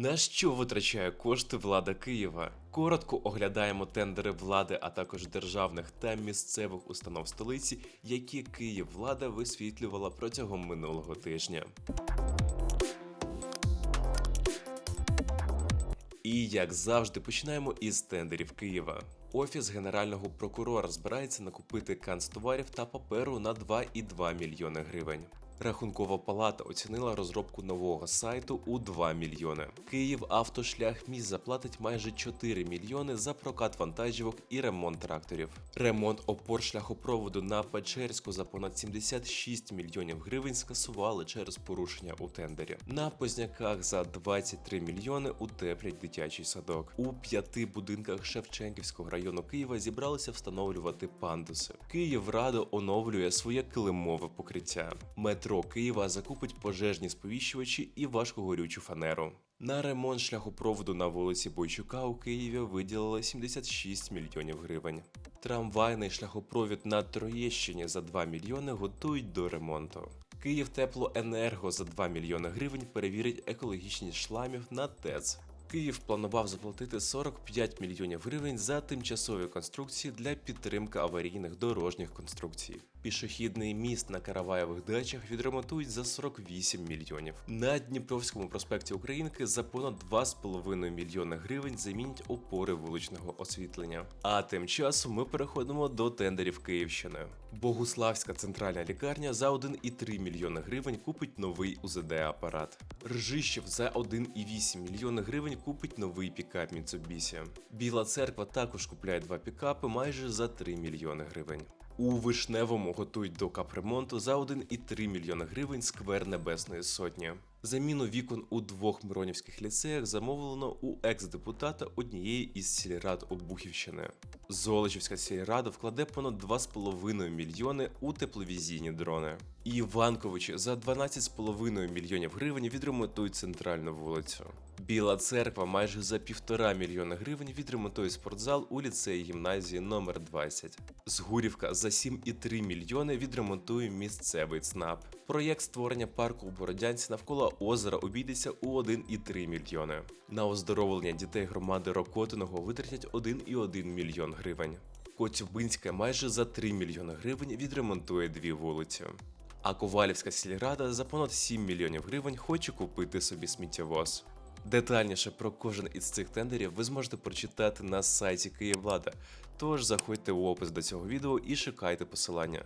На що витрачає кошти влада Києва? Коротко оглядаємо тендери влади, а також державних та місцевих установ столиці, які Київ влада висвітлювала протягом минулого тижня. І як завжди, починаємо із тендерів Києва. Офіс генерального прокурора збирається накупити канцтоварів та паперу на 2,2 мільйони гривень. Рахункова палата оцінила розробку нового сайту у 2 мільйони. Київ автошлях міст заплатить майже 4 мільйони за прокат вантажівок і ремонт тракторів. Ремонт опор шляхопроводу на Печерську за понад 76 мільйонів гривень скасували через порушення у тендері. На Позняках за 23 мільйони утеплять дитячий садок. У п'яти будинках Шевченківського району Києва зібралися встановлювати пандуси. Київрада оновлює своє килимове покриття. Метро Києва закупить пожежні сповіщувачі і важкогорючу фанеру. На ремонт шляхопроводу на вулиці Бойчука у Києві виділили 76 мільйонів гривень. Трамвайний шляхопровід на Троєщині за 2 мільйони готують до ремонту. Київ Теплоенерго за 2 мільйони гривень перевірить екологічність шламів на ТЕЦ. Київ планував заплатити 45 мільйонів гривень за тимчасові конструкції для підтримки аварійних дорожніх конструкцій. Пішохідний міст на Караваєвих дачах відремонтують за 48 мільйонів. На Дніпровському проспекті Українки за понад 2,5 мільйони гривень замінять опори вуличного освітлення. А тим часом ми переходимо до тендерів Київщини. Богуславська центральна лікарня за 1,3 мільйони гривень купить новий УЗД-апарат. Ржищів за 1,8 мільйони гривень купить новий пікап Mitsubishi. Біла церква також купляє два пікапи майже за 3 мільйони гривень. У Вишневому готують до капремонту за 1,3 мільйона гривень сквер Небесної Сотні. Заміну вікон у двох миронівських ліцеях замовлено у екс-депутата однієї із сільрад Обухівщини. Золочівська сільрада вкладе понад 2,5 мільйони у тепловізійні дрони. І Іванковичі за 12,5 мільйонів гривень відремонтують центральну вулицю. Біла церква майже за півтора мільйона гривень відремонтує спортзал у ліцеї гімназії номер 20. Згурівка за 7,3 мільйони відремонтує місцевий ЦНАП. Проєкт створення парку у Бородянці навколо озера обійдеться у 1,3 мільйони. На оздоровлення дітей громади Рокотиного витратять 1,1 мільйон гривень. Коцюбинська майже за 3 мільйони гривень відремонтує дві вулиці. А Ковалівська сільрада за понад 7 мільйонів гривень хоче купити собі сміттєвоз. Детальніше про кожен із цих тендерів ви зможете прочитати на сайті Київлада, тож заходьте в опис до цього відео і шукайте посилання.